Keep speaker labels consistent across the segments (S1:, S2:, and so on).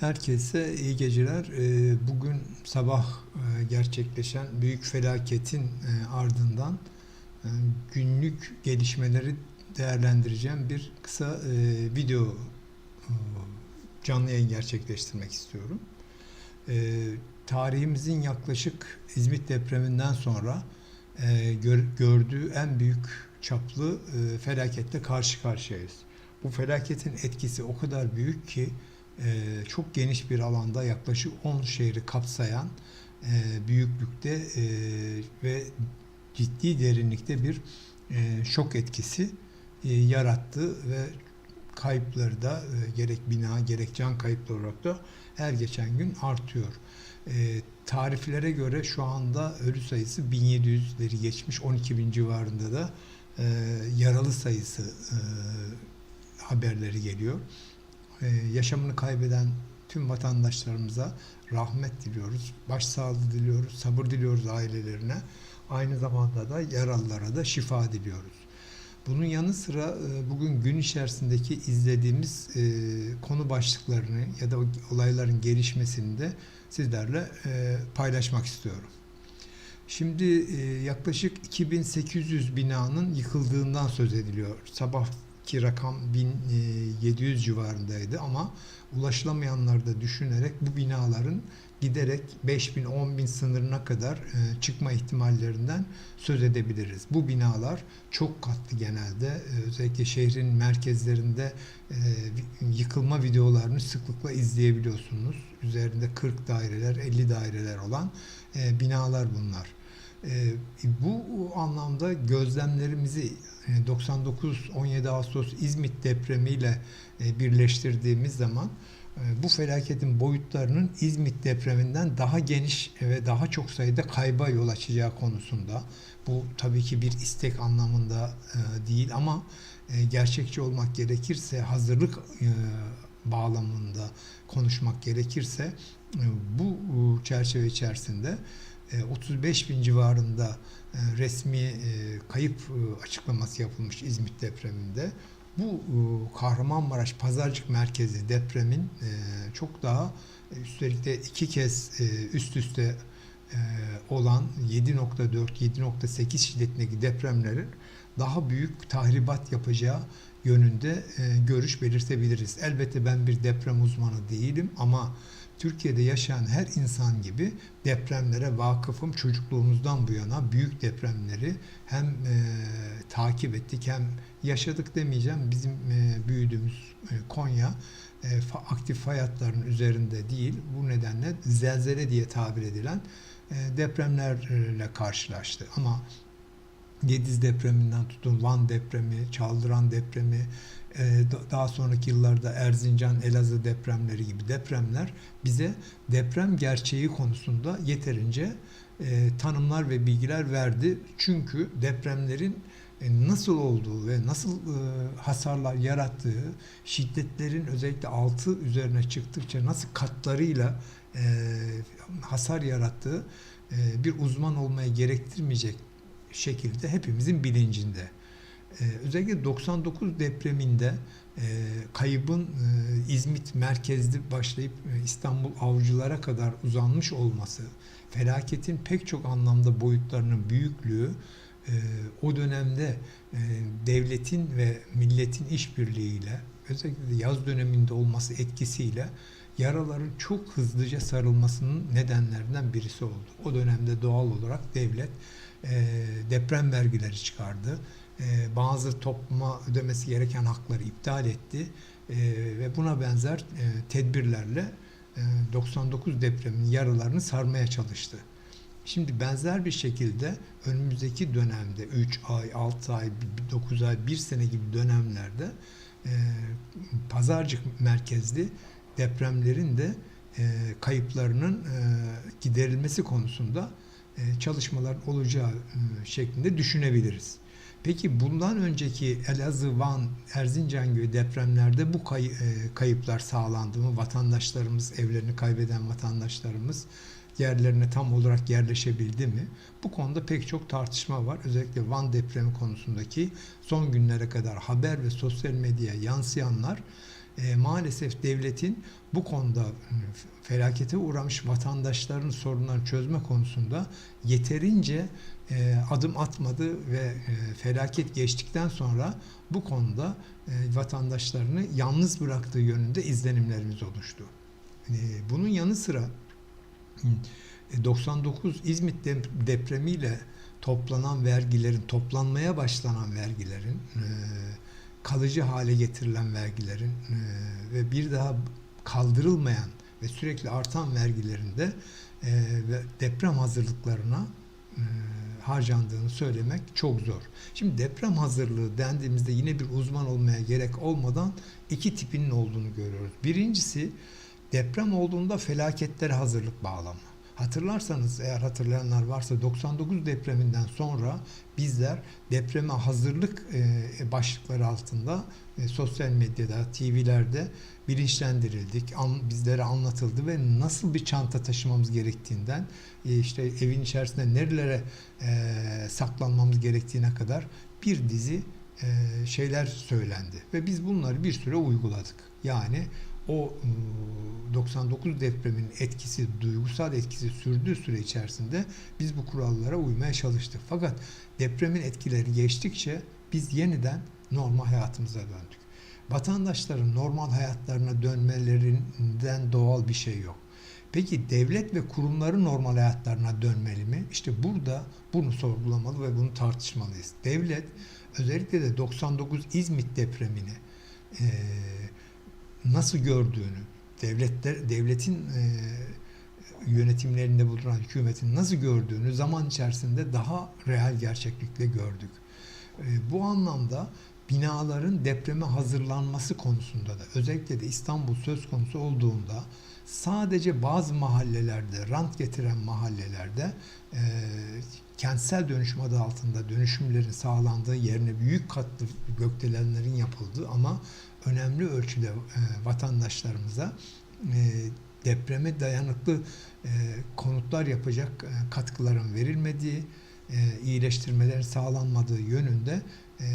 S1: Herkese iyi geceler. Ee, Bugün sabah e, gerçekleşen büyük felaketin e, ardından e, günlük gelişmeleri değerlendireceğim bir kısa video canlı yayın gerçekleştirmek istiyorum. Tarihimizin yaklaşık İzmit depreminden sonra gör- gördüğü en büyük çaplı felaketle karşı karşıyayız. Bu felaketin etkisi o kadar büyük ki çok geniş bir alanda yaklaşık 10 şehri kapsayan e, büyüklükte e, ve ciddi derinlikte bir e, şok etkisi yarattı ve kayıpları da gerek bina gerek can kayıpları olarak da her geçen gün artıyor. E, tariflere göre şu anda ölü sayısı 1700'leri geçmiş 12 bin civarında da e, yaralı sayısı e, haberleri geliyor. Ee, yaşamını kaybeden tüm vatandaşlarımıza rahmet diliyoruz. Başsağlığı diliyoruz, sabır diliyoruz ailelerine. Aynı zamanda da yaralılara da şifa diliyoruz. Bunun yanı sıra e, bugün gün içerisindeki izlediğimiz e, konu başlıklarını ya da olayların gelişmesini de sizlerle e, paylaşmak istiyorum. Şimdi yaklaşık 2800 binanın yıkıldığından söz ediliyor. Sabahki rakam 1700 civarındaydı ama ulaşılamayanları da düşünerek bu binaların giderek 5000 10000 sınırına kadar e, çıkma ihtimallerinden söz edebiliriz. Bu binalar çok katlı genelde e, özellikle şehrin merkezlerinde e, yıkılma videolarını sıklıkla izleyebiliyorsunuz. Üzerinde 40 daireler, 50 daireler olan e, binalar bunlar. E, bu anlamda gözlemlerimizi e, 99-17 Ağustos İzmit depremiyle e, birleştirdiğimiz zaman e, bu felaketin boyutlarının İzmit depreminden daha geniş ve daha çok sayıda kayba yol açacağı konusunda bu tabii ki bir istek anlamında e, değil ama e, gerçekçi olmak gerekirse hazırlık e, bağlamında konuşmak gerekirse e, bu e, çerçeve içerisinde e, 35 bin civarında e, resmi e, kayıp e, açıklaması yapılmış İzmit depreminde. Bu e, Kahramanmaraş Pazarcık merkezi depremin e, çok daha e, üstelik de iki kez e, üst üste e, olan 7.4 7.8 şiddetindeki depremlerin daha büyük tahribat yapacağı yönünde e, görüş belirtebiliriz. Elbette ben bir deprem uzmanı değilim ama Türkiye'de yaşayan her insan gibi depremlere vakıfım. Çocukluğumuzdan bu yana büyük depremleri hem e, takip ettik hem yaşadık demeyeceğim. Bizim e, büyüdüğümüz e, Konya e, fa- aktif fay üzerinde değil. Bu nedenle zelzele diye tabir edilen e, depremlerle karşılaştı. Ama Gediz depreminden tutun Van depremi, Çaldıran depremi, e, da- daha sonraki yıllarda Erzincan, Elazığ depremleri gibi depremler bize deprem gerçeği konusunda yeterince e, tanımlar ve bilgiler verdi. Çünkü depremlerin e, nasıl olduğu ve nasıl hasarlar yarattığı, şiddetlerin özellikle altı üzerine çıktıkça nasıl katlarıyla hasar yarattığı bir uzman olmaya gerektirmeyecek şekilde hepimizin bilincinde. Ee, özellikle 99 depreminde e, kaybın e, İzmit merkezli başlayıp e, İstanbul avcılara kadar uzanmış olması, felaketin pek çok anlamda boyutlarının büyüklüğü e, o dönemde e, devletin ve milletin işbirliğiyle özellikle yaz döneminde olması etkisiyle yaraların çok hızlıca sarılmasının nedenlerinden birisi oldu. O dönemde doğal olarak devlet e, deprem vergileri çıkardı. E, bazı topluma ödemesi gereken hakları iptal etti E, ve buna benzer e, tedbirlerle e, 99 depremin yaralarını sarmaya çalıştı. Şimdi benzer bir şekilde önümüzdeki dönemde 3 ay, 6 ay, 9 ay, 1 sene gibi dönemlerde e, pazarcık merkezli depremlerin de e, kayıplarının e, giderilmesi konusunda e, çalışmalar olacağı e, şeklinde düşünebiliriz. Peki bundan önceki Elazığ, Van, Erzincan gibi depremlerde bu kay- e, kayıplar sağlandı mı? Vatandaşlarımız, evlerini kaybeden vatandaşlarımız yerlerine tam olarak yerleşebildi mi? Bu konuda pek çok tartışma var. Özellikle Van depremi konusundaki son günlere kadar haber ve sosyal medyaya yansıyanlar e, maalesef devletin bu konuda e, felakete uğramış vatandaşların sorunlarını çözme konusunda yeterince e, adım atmadı ve e, felaket geçtikten sonra bu konuda e, vatandaşlarını yalnız bıraktığı yönünde izlenimlerimiz oluştu. E, bunun yanı sıra e, 99 İzmit dep- depremiyle toplanan vergilerin, toplanmaya başlanan vergilerin, e, kalıcı hale getirilen vergilerin e, ve bir daha kaldırılmayan ve sürekli artan vergilerinde e, ve deprem hazırlıklarına e, harcandığını söylemek çok zor. Şimdi deprem hazırlığı dendiğimizde yine bir uzman olmaya gerek olmadan iki tipinin olduğunu görüyoruz. Birincisi deprem olduğunda felaketlere hazırlık bağlama. Hatırlarsanız eğer hatırlayanlar varsa 99 depreminden sonra bizler depreme hazırlık e, başlıkları altında e, sosyal medyada, TV'lerde bilinçlendirildik. Bizlere anlatıldı ve nasıl bir çanta taşımamız gerektiğinden e, işte evin içerisinde nerelere e, saklanmamız gerektiğine kadar bir dizi e, şeyler söylendi ve biz bunları bir süre uyguladık. Yani o e, 99 depreminin etkisi, duygusal etkisi sürdüğü süre içerisinde biz bu kurallara uymaya çalıştık. Fakat depremin etkileri geçtikçe biz yeniden normal hayatımıza döndük. Vatandaşların normal hayatlarına dönmelerinden doğal bir şey yok. Peki devlet ve kurumların normal hayatlarına dönmeli mi? İşte burada bunu sorgulamalı ve bunu tartışmalıyız. Devlet özellikle de 99 İzmit depremini e, nasıl gördüğünü, devletler devletin e, yönetimlerinde bulunan hükümetin nasıl gördüğünü zaman içerisinde daha real gerçeklikle gördük. E, bu anlamda binaların depreme hazırlanması konusunda da özellikle de İstanbul söz konusu olduğunda sadece bazı mahallelerde, rant getiren mahallelerde e, kentsel dönüşüm adı altında dönüşümlerin sağlandığı yerine büyük katlı gökdelenlerin yapıldığı ama önemli ölçüde e, vatandaşlarımıza e, depreme dayanıklı e, konutlar yapacak e, katkıların verilmediği, e, iyileştirmelerin sağlanmadığı yönünde e,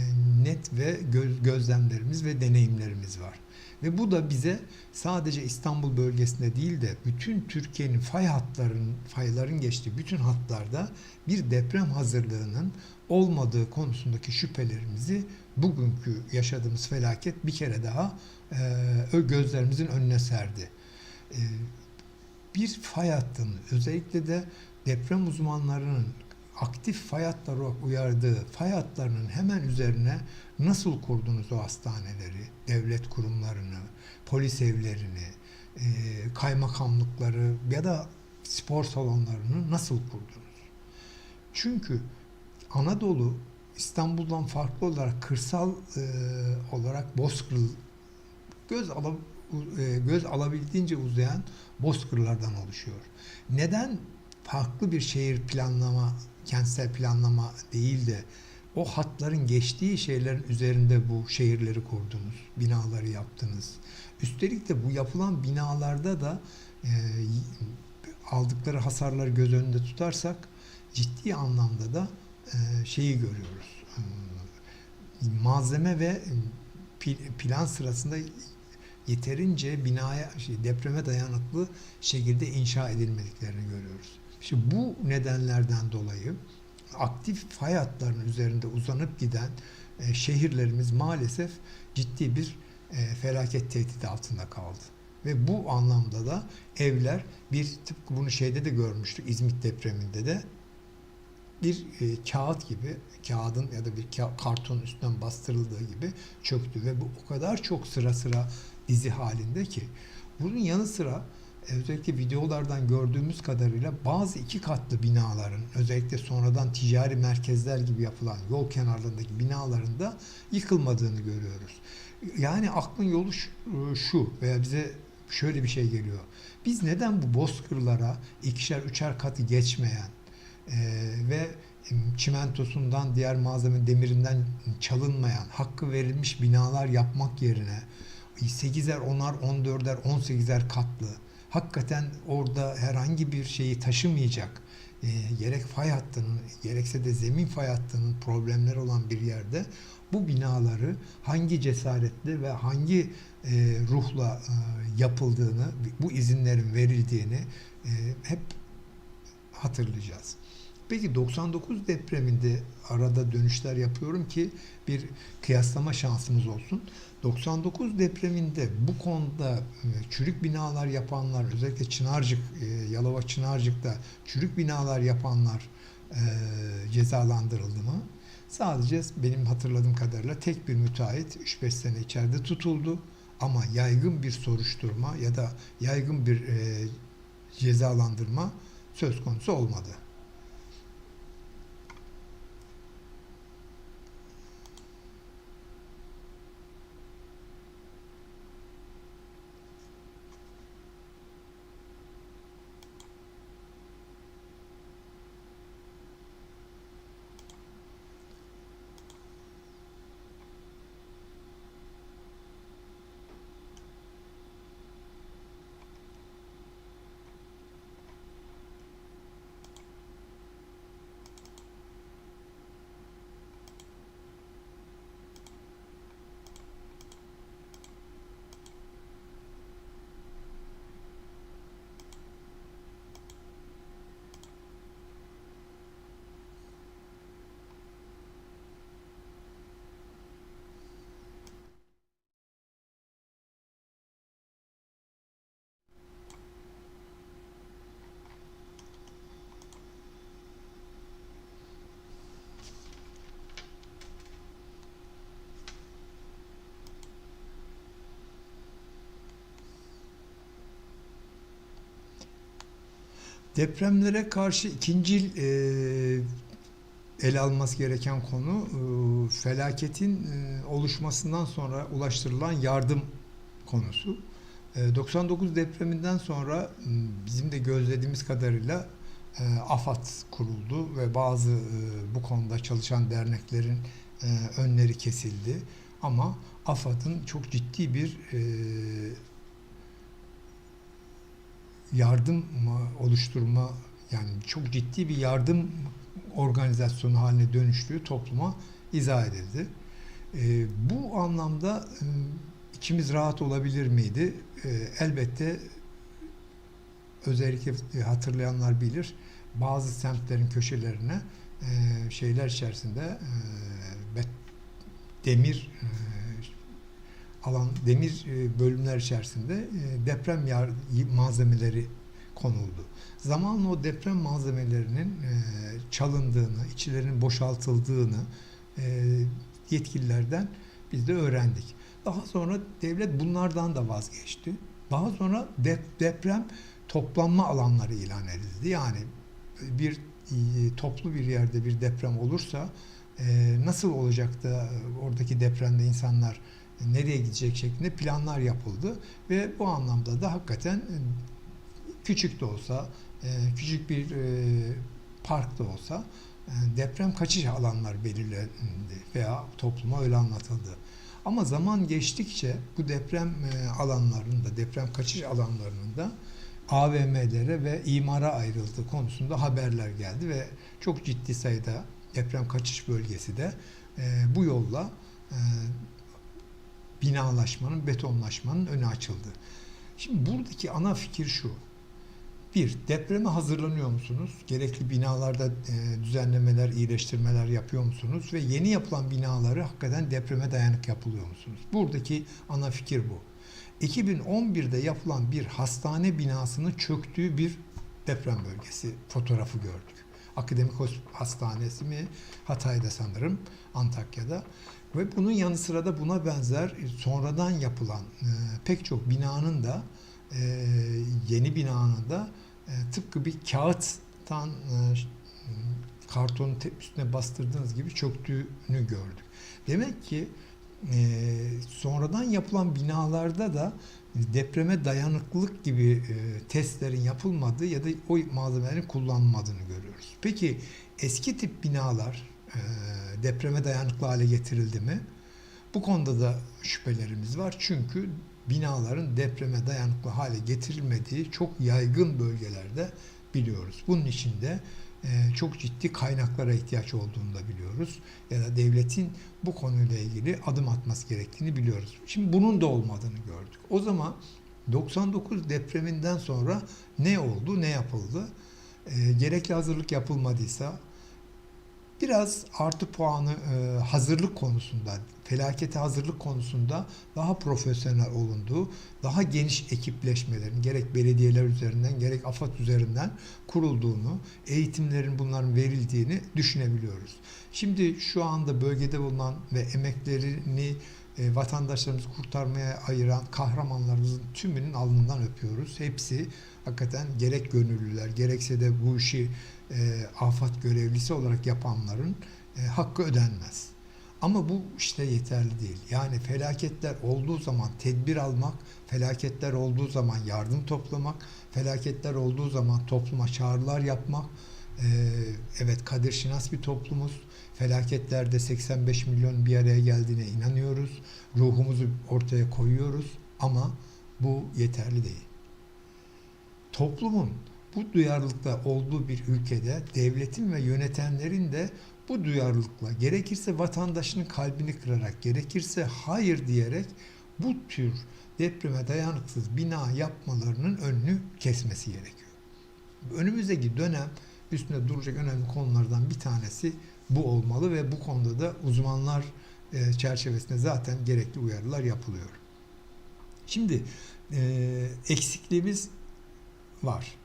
S1: net ve göz, gözlemlerimiz ve deneyimlerimiz var. Ve bu da bize sadece İstanbul bölgesinde değil de bütün Türkiye'nin fay hatlarının, fayların geçtiği bütün hatlarda bir deprem hazırlığının olmadığı konusundaki şüphelerimizi bugünkü yaşadığımız felaket bir kere daha e, gözlerimizin önüne serdi. E, bir fay hattının özellikle de deprem uzmanlarının aktif fay hatları uyardığı fay hatlarının hemen üzerine nasıl kurdunuz o hastaneleri, devlet kurumlarını, polis evlerini, e, kaymakamlıkları ya da spor salonlarını nasıl kurdunuz? Çünkü Anadolu İstanbul'dan farklı olarak kırsal e, olarak bozkır göz ala, e, göz alabildiğince uzayan bozkırlardan oluşuyor. Neden farklı bir şehir planlama, kentsel planlama değil de o hatların geçtiği şeylerin üzerinde bu şehirleri kurdunuz, binaları yaptınız. Üstelik de bu yapılan binalarda da e, aldıkları hasarları göz önünde tutarsak ciddi anlamda da e, şeyi görüyoruz. Malzeme ve plan sırasında yeterince binaya şey, depreme dayanıklı şekilde inşa edilmediklerini görüyoruz. Şimdi bu nedenlerden dolayı aktif fay hatlarının üzerinde uzanıp giden e, şehirlerimiz maalesef ciddi bir e, felaket tehdidi altında kaldı. Ve bu anlamda da evler bir tıpkı bunu şeyde de görmüştük İzmit depreminde de bir e, kağıt gibi kağıdın ya da bir ka- kartonun üstünden bastırıldığı gibi çöktü ve bu o kadar çok sıra sıra dizi halinde ki bunun yanı sıra özellikle videolardan gördüğümüz kadarıyla bazı iki katlı binaların özellikle sonradan ticari merkezler gibi yapılan yol kenarlarındaki binaların da yıkılmadığını görüyoruz. Yani aklın yolu şu veya bize şöyle bir şey geliyor. Biz neden bu bozkırlara ikişer üçer katı geçmeyen e, ve çimentosundan diğer malzeme demirinden çalınmayan hakkı verilmiş binalar yapmak yerine 8'er, 10'ar, 14'er, 18'er katlı hakikaten orada herhangi bir şeyi taşımayacak e, gerek fay hattının gerekse de zemin fay hattının problemleri olan bir yerde bu binaları hangi cesaretle ve hangi e, ruhla e, yapıldığını, bu izinlerin verildiğini e, hep hatırlayacağız. Peki 99 depreminde arada dönüşler yapıyorum ki bir kıyaslama şansımız olsun. 99 depreminde bu konuda e, çürük binalar yapanlar özellikle Çınarcık, e, Yalova Çınarcık'ta çürük binalar yapanlar e, cezalandırıldı mı? Sadece benim hatırladığım kadarıyla tek bir müteahhit 3-5 sene içeride tutuldu. Ama yaygın bir soruşturma ya da yaygın bir cezalandırma söz konusu olmadı. Depremlere karşı ikinci e, ele alması gereken konu e, felaketin e, oluşmasından sonra ulaştırılan yardım konusu. E, 99 depreminden sonra bizim de gözlediğimiz kadarıyla AFAD kuruldu ve bazı bu konuda çalışan derneklerin önleri kesildi. Ama AFAD'ın çok ciddi bir yardım oluşturma yani çok ciddi bir yardım organizasyonu haline dönüştüğü topluma izah edildi. E, bu anlamda e, içimiz rahat olabilir miydi? E, elbette özellikle hatırlayanlar bilir bazı semtlerin köşelerine e, şeyler içerisinde e, demir e, alan demir e, bölümler içerisinde e, deprem malzemeleri konuldu. Zamanla o deprem malzemelerinin e, çalındığını, içlerinin boşaltıldığını yetkililerden biz de öğrendik. Daha sonra devlet bunlardan da vazgeçti. Daha sonra deprem toplanma alanları ilan edildi. Yani bir toplu bir yerde bir deprem olursa nasıl olacak da oradaki depremde insanlar nereye gidecek şeklinde planlar yapıldı ve bu anlamda da hakikaten e, küçük de olsa e, küçük bir e, park da olsa deprem kaçış alanlar belirlendi veya topluma öyle anlatıldı. Ama zaman geçtikçe bu deprem alanlarında, deprem kaçış alanlarında AVM'lere ve imara ayrıldığı konusunda haberler geldi ve çok ciddi sayıda deprem kaçış bölgesi de bu yolla binalaşmanın, betonlaşmanın önü açıldı. Şimdi buradaki ana fikir şu. Bir, depreme hazırlanıyor musunuz? Gerekli binalarda e, düzenlemeler, iyileştirmeler yapıyor musunuz? Ve yeni yapılan binaları hakikaten depreme dayanık yapılıyor musunuz? Buradaki ana fikir bu. 2011'de yapılan bir hastane binasının çöktüğü bir deprem bölgesi fotoğrafı gördük. Akademik Hastanesi mi? Hatay'da sanırım, Antakya'da. Ve bunun yanı sıra da buna benzer e, sonradan yapılan e, pek çok binanın da e, yeni binanın da tıpkı bir kağıttan e, kartonun üstüne bastırdığınız gibi çöktüğünü gördük. Demek ki sonradan yapılan binalarda da depreme dayanıklılık gibi testlerin yapılmadığı ya da o malzemelerin kullanılmadığını görüyoruz. Peki eski tip binalar depreme dayanıklı hale getirildi mi? Bu konuda da şüphelerimiz var. Çünkü binaların depreme dayanıklı hale getirilmediği çok yaygın bölgelerde biliyoruz. Bunun için de e, çok ciddi kaynaklara ihtiyaç olduğunu da biliyoruz. Ya da devletin bu konuyla ilgili adım atması gerektiğini biliyoruz. Şimdi bunun da olmadığını gördük. O zaman 99 depreminden sonra ne oldu, ne yapıldı? E, gerekli hazırlık yapılmadıysa biraz artı puanı e, hazırlık konusunda, felakete hazırlık konusunda daha profesyonel olunduğu, daha geniş ekipleşmelerin gerek belediyeler üzerinden gerek AFAD üzerinden kurulduğunu, eğitimlerin bunların verildiğini düşünebiliyoruz. Şimdi şu anda bölgede bulunan ve emeklerini e, vatandaşlarımızı kurtarmaya ayıran kahramanlarımızın tümünün alnından öpüyoruz. Hepsi hakikaten gerek gönüllüler gerekse de bu işi e, afat görevlisi olarak yapanların e, hakkı ödenmez. Ama bu işte yeterli değil. Yani felaketler olduğu zaman tedbir almak, felaketler olduğu zaman yardım toplamak, felaketler olduğu zaman topluma çağrılar yapmak. E, evet Kadir Şinas bir toplumuz. Felaketlerde 85 milyon bir araya geldiğine inanıyoruz. Ruhumuzu ortaya koyuyoruz ama bu yeterli değil. Toplumun bu duyarlılıkta olduğu bir ülkede devletin ve yönetenlerin de bu duyarlılıkla gerekirse vatandaşının kalbini kırarak gerekirse hayır diyerek bu tür depreme dayanıksız bina yapmalarının önünü kesmesi gerekiyor. Önümüzdeki dönem üstünde duracak önemli konulardan bir tanesi bu olmalı ve bu konuda da uzmanlar e, çerçevesinde zaten gerekli uyarılar yapılıyor. Şimdi e, eksikliğimiz var.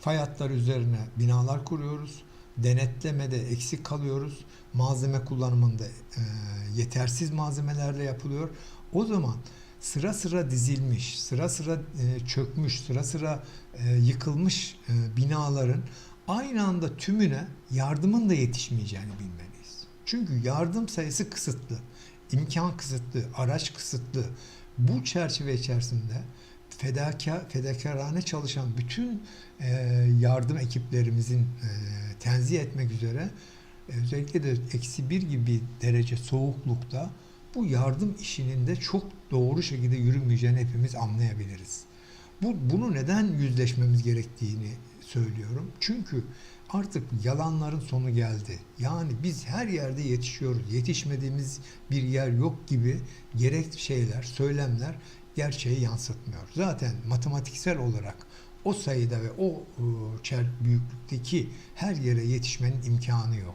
S1: Fay üzerine binalar kuruyoruz. Denetlemede eksik kalıyoruz. Malzeme kullanımında e, yetersiz malzemelerle yapılıyor. O zaman sıra sıra dizilmiş, sıra sıra e, çökmüş, sıra sıra e, yıkılmış e, binaların aynı anda tümüne yardımın da yetişmeyeceğini bilmeliyiz. Çünkü yardım sayısı kısıtlı, imkan kısıtlı, araç kısıtlı. Bu çerçeve içerisinde fedakar, fedakarane çalışan bütün e, yardım ekiplerimizin e, tenzih etmek üzere e, özellikle de eksi bir gibi derece soğuklukta bu yardım işinin de çok doğru şekilde yürümeyeceğini hepimiz anlayabiliriz. Bu, bunu neden yüzleşmemiz gerektiğini söylüyorum. Çünkü artık yalanların sonu geldi. Yani biz her yerde yetişiyoruz. Yetişmediğimiz bir yer yok gibi gerek şeyler, söylemler gerçeği yansıtmıyor. Zaten matematiksel olarak o sayıda ve o çer büyüklükteki her yere yetişmenin imkanı yok.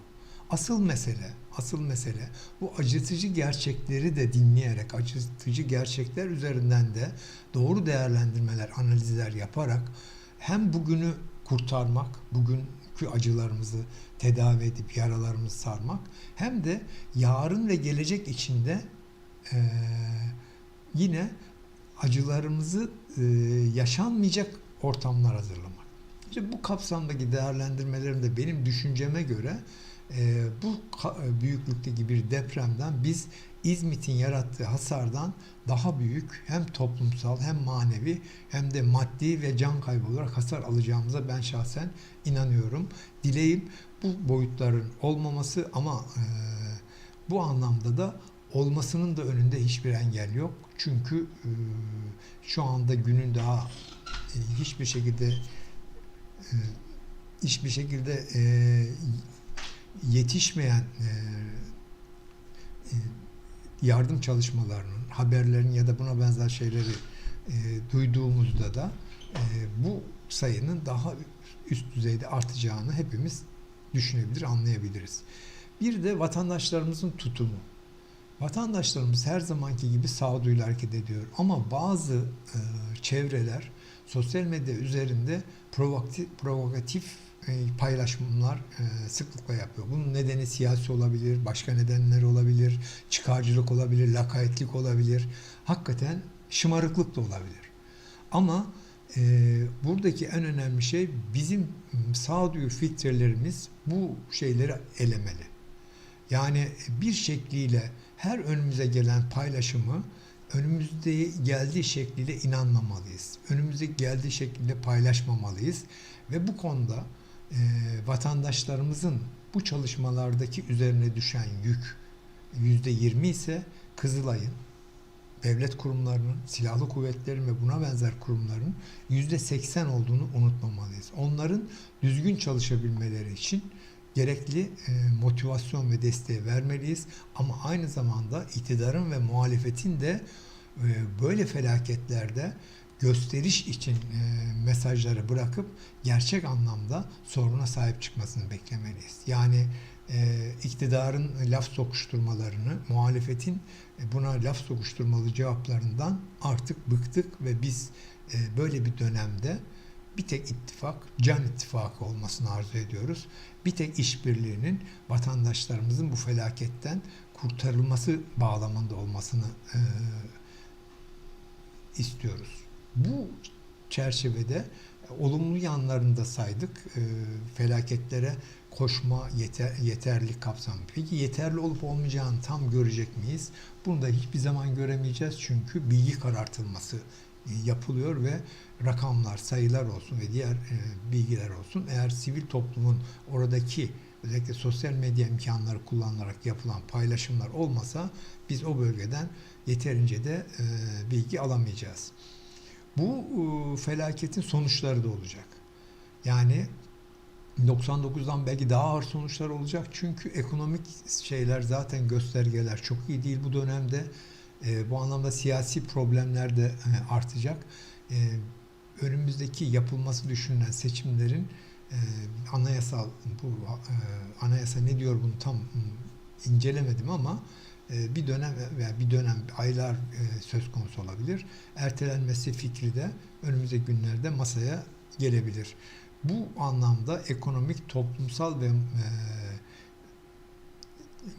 S1: Asıl mesele, asıl mesele bu acıtıcı gerçekleri de dinleyerek, acıtıcı gerçekler üzerinden de doğru değerlendirmeler, analizler yaparak hem bugünü kurtarmak, bugünkü acılarımızı tedavi edip yaralarımızı sarmak hem de yarın ve gelecek içinde e, yine acılarımızı e, yaşanmayacak ortamlar hazırlamak. İşte bu kapsamdaki değerlendirmelerimde benim düşünceme göre e, bu büyüklükteki bir depremden biz İzmit'in yarattığı hasardan daha büyük hem toplumsal hem manevi hem de maddi ve can kaybı olarak hasar alacağımıza ben şahsen inanıyorum. Dileğim bu boyutların olmaması ama e, bu anlamda da olmasının da önünde hiçbir engel yok. Çünkü e, şu anda günün daha e, hiçbir şekilde e, hiçbir şekilde e, yetişmeyen e, e, yardım çalışmalarının, haberlerin ya da buna benzer şeyleri e, duyduğumuzda da e, bu sayının daha üst düzeyde artacağını hepimiz düşünebilir, anlayabiliriz. Bir de vatandaşlarımızın tutumu. Vatandaşlarımız her zamanki gibi sağduyuyla hareket ediyor ama bazı e, çevreler sosyal medya üzerinde provokatif, provokatif paylaşımlar e, sıklıkla yapıyor. Bunun nedeni siyasi olabilir, başka nedenler olabilir, çıkarcılık olabilir, lakayetlik olabilir. Hakikaten şımarıklık da olabilir. Ama e, buradaki en önemli şey bizim sağduyu filtrelerimiz bu şeyleri elemeli. Yani bir şekliyle her önümüze gelen paylaşımı önümüzde geldiği şekliyle inanmamalıyız. Önümüzde geldiği şekilde paylaşmamalıyız. Ve bu konuda e, vatandaşlarımızın bu çalışmalardaki üzerine düşen yük yüzde yirmi ise Kızılay'ın devlet kurumlarının, silahlı kuvvetlerin ve buna benzer kurumların yüzde seksen olduğunu unutmamalıyız. Onların düzgün çalışabilmeleri için gerekli e, motivasyon ve desteği vermeliyiz. Ama aynı zamanda iktidarın ve muhalefetin de e, böyle felaketlerde gösteriş için e, mesajları bırakıp gerçek anlamda soruna sahip çıkmasını beklemeliyiz. Yani e, iktidarın laf sokuşturmalarını, muhalefetin e, buna laf sokuşturmalı cevaplarından artık bıktık ve biz e, böyle bir dönemde bir tek ittifak, can ittifakı olmasını arzu ediyoruz. Bir tek işbirliğinin vatandaşlarımızın bu felaketten kurtarılması bağlamında olmasını e, istiyoruz. Bu çerçevede olumlu yanlarını da saydık. E, felaketlere koşma yeter, yeterli kapsam. Peki yeterli olup olmayacağını tam görecek miyiz? Bunu da hiçbir zaman göremeyeceğiz çünkü bilgi karartılması e, yapılıyor ve rakamlar, sayılar olsun ve diğer e, bilgiler olsun eğer sivil toplumun oradaki özellikle sosyal medya imkanları kullanılarak yapılan paylaşımlar olmasa biz o bölgeden yeterince de e, bilgi alamayacağız. Bu e, felaketin sonuçları da olacak. Yani 99'dan belki daha ağır sonuçlar olacak. Çünkü ekonomik şeyler zaten göstergeler çok iyi değil bu dönemde. E, bu anlamda siyasi problemler de e, artacak. Önümüzdeki yapılması düşünülen seçimlerin anayasal bu anayasa ne diyor bunu tam incelemedim ama bir dönem veya bir dönem aylar e, söz konusu olabilir. Ertelenmesi fikri de önümüzdeki günlerde masaya gelebilir. Bu anlamda ekonomik, toplumsal ve e,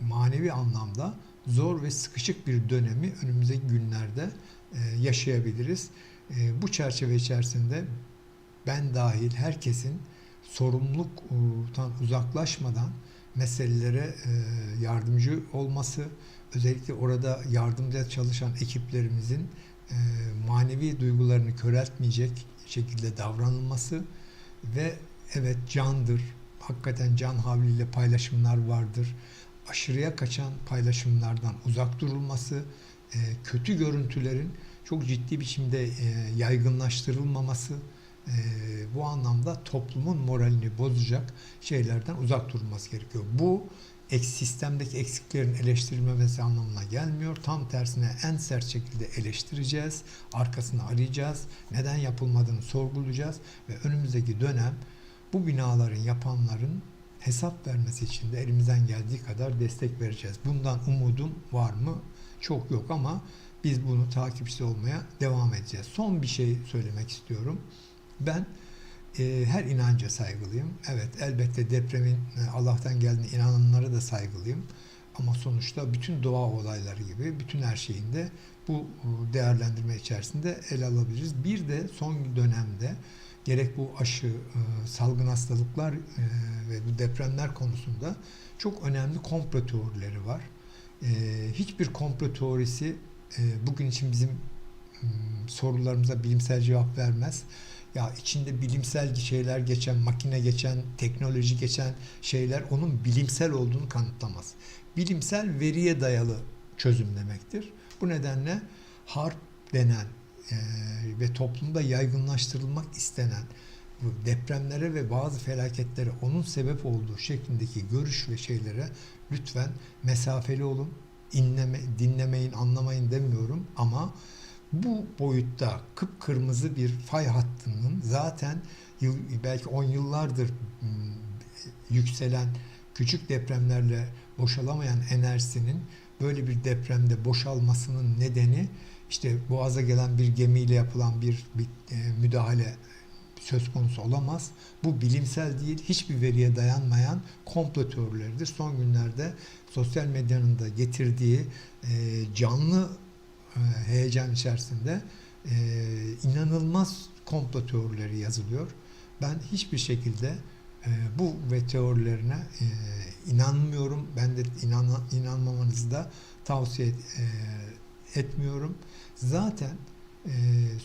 S1: manevi anlamda zor ve sıkışık bir dönemi önümüzdeki günlerde e, yaşayabiliriz. E, bu çerçeve içerisinde ben dahil herkesin sorumluluktan uzaklaşmadan meselelere e, yardımcı olması, özellikle orada yardımda çalışan ekiplerimizin e, manevi duygularını köreltmeyecek şekilde davranılması ve evet candır, hakikaten can havliyle paylaşımlar vardır. Aşırıya kaçan paylaşımlardan uzak durulması, e, kötü görüntülerin çok ciddi biçimde yaygınlaştırılmaması, e, bu anlamda toplumun moralini bozacak şeylerden uzak durulması gerekiyor. Bu ek, sistemdeki eksiklerin eleştirilmemesi anlamına gelmiyor. Tam tersine en sert şekilde eleştireceğiz, arkasını arayacağız, neden yapılmadığını sorgulayacağız ve önümüzdeki dönem bu binaların yapanların hesap vermesi için de elimizden geldiği kadar destek vereceğiz. Bundan umudum var mı? Çok yok ama biz bunu takipçisi olmaya devam edeceğiz. Son bir şey söylemek istiyorum. Ben e, her inanca saygılıyım. Evet elbette depremin e, Allah'tan geldiğine inananlara da saygılıyım. Ama sonuçta bütün doğa olayları gibi bütün her şeyinde bu e, değerlendirme içerisinde ele alabiliriz. Bir de son dönemde gerek bu aşı, e, salgın hastalıklar e, ve bu depremler konusunda çok önemli komplo teorileri var. Hiçbir komplo teorisi bugün için bizim sorularımıza bilimsel cevap vermez ya içinde bilimsel şeyler geçen, makine geçen, teknoloji geçen şeyler onun bilimsel olduğunu kanıtlamaz. Bilimsel veriye dayalı çözüm demektir. Bu nedenle harp denen e, ve toplumda yaygınlaştırılmak istenen bu depremlere ve bazı felaketlere onun sebep olduğu şeklindeki görüş ve şeylere lütfen mesafeli olun. İnleme, dinlemeyin, anlamayın demiyorum ama bu boyutta kıpkırmızı bir fay hattının zaten yıl, belki 10 yıllardır ıı, yükselen küçük depremlerle boşalamayan enerjisinin böyle bir depremde boşalmasının nedeni işte boğaza gelen bir gemiyle yapılan bir, bir e, müdahale söz konusu olamaz. Bu bilimsel değil, hiçbir veriye dayanmayan komplo teorileridir. Son günlerde sosyal medyanın da getirdiği e, canlı heyecan içerisinde e, inanılmaz komplo teorileri yazılıyor. Ben hiçbir şekilde e, bu ve teorilerine e, inanmıyorum. Ben de inan, inanmamanızı da tavsiye et, e, etmiyorum. Zaten e,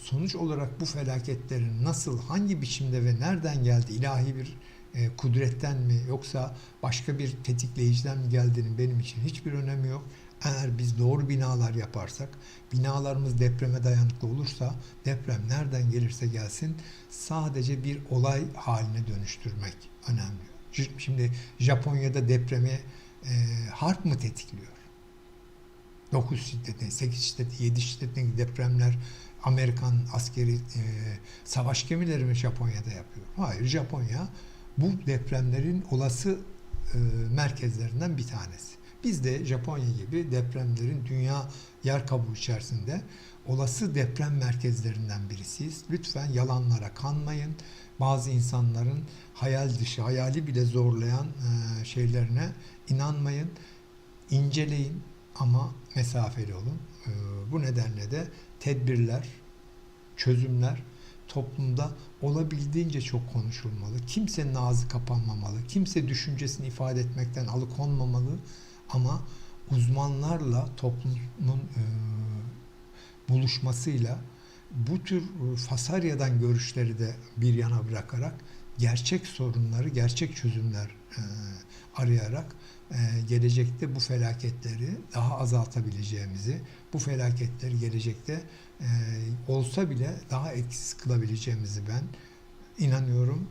S1: sonuç olarak bu felaketlerin nasıl, hangi biçimde ve nereden geldi ilahi bir e, kudretten mi yoksa başka bir tetikleyiciden mi geldiğinin benim için hiçbir önemi yok. Eğer biz doğru binalar yaparsak, binalarımız depreme dayanıklı olursa, deprem nereden gelirse gelsin sadece bir olay haline dönüştürmek önemli. Şimdi Japonya'da depremi e, harp mı tetikliyor? 9 şiddetli, 8 şiddetli, 7 şiddetli depremler Amerikan askeri e, savaş gemileri mi Japonya'da yapıyor? Hayır, Japonya bu depremlerin olası e, merkezlerinden bir tanesi. Biz de Japonya gibi depremlerin dünya yer kabuğu içerisinde olası deprem merkezlerinden birisiyiz. Lütfen yalanlara kanmayın. Bazı insanların hayal dışı, hayali bile zorlayan e, şeylerine inanmayın. İnceleyin ama mesafeli olun. E, bu nedenle de tedbirler, çözümler toplumda olabildiğince çok konuşulmalı. Kimsenin ağzı kapanmamalı. Kimse düşüncesini ifade etmekten alıkonmamalı. Ama uzmanlarla toplumun e, buluşmasıyla bu tür e, Fasarya'dan görüşleri de bir yana bırakarak gerçek sorunları, gerçek çözümler e, arayarak e, gelecekte bu felaketleri daha azaltabileceğimizi, bu felaketleri gelecekte e, olsa bile daha etkisiz kılabileceğimizi ben inanıyorum.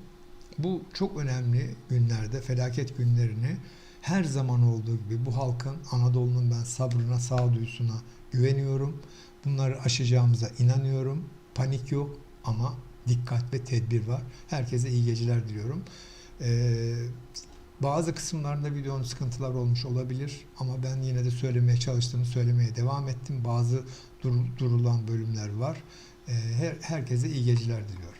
S1: Bu çok önemli günlerde, felaket günlerini her zaman olduğu gibi bu halkın, Anadolu'nun ben sabrına, sağduyusuna güveniyorum. Bunları aşacağımıza inanıyorum. Panik yok ama dikkat ve tedbir var. Herkese iyi geceler diliyorum. Ee, bazı kısımlarında videonun sıkıntılar olmuş olabilir ama ben yine de söylemeye çalıştığımı söylemeye devam ettim. Bazı dur- durulan bölümler var. Ee, her, herkese iyi geceler diliyorum.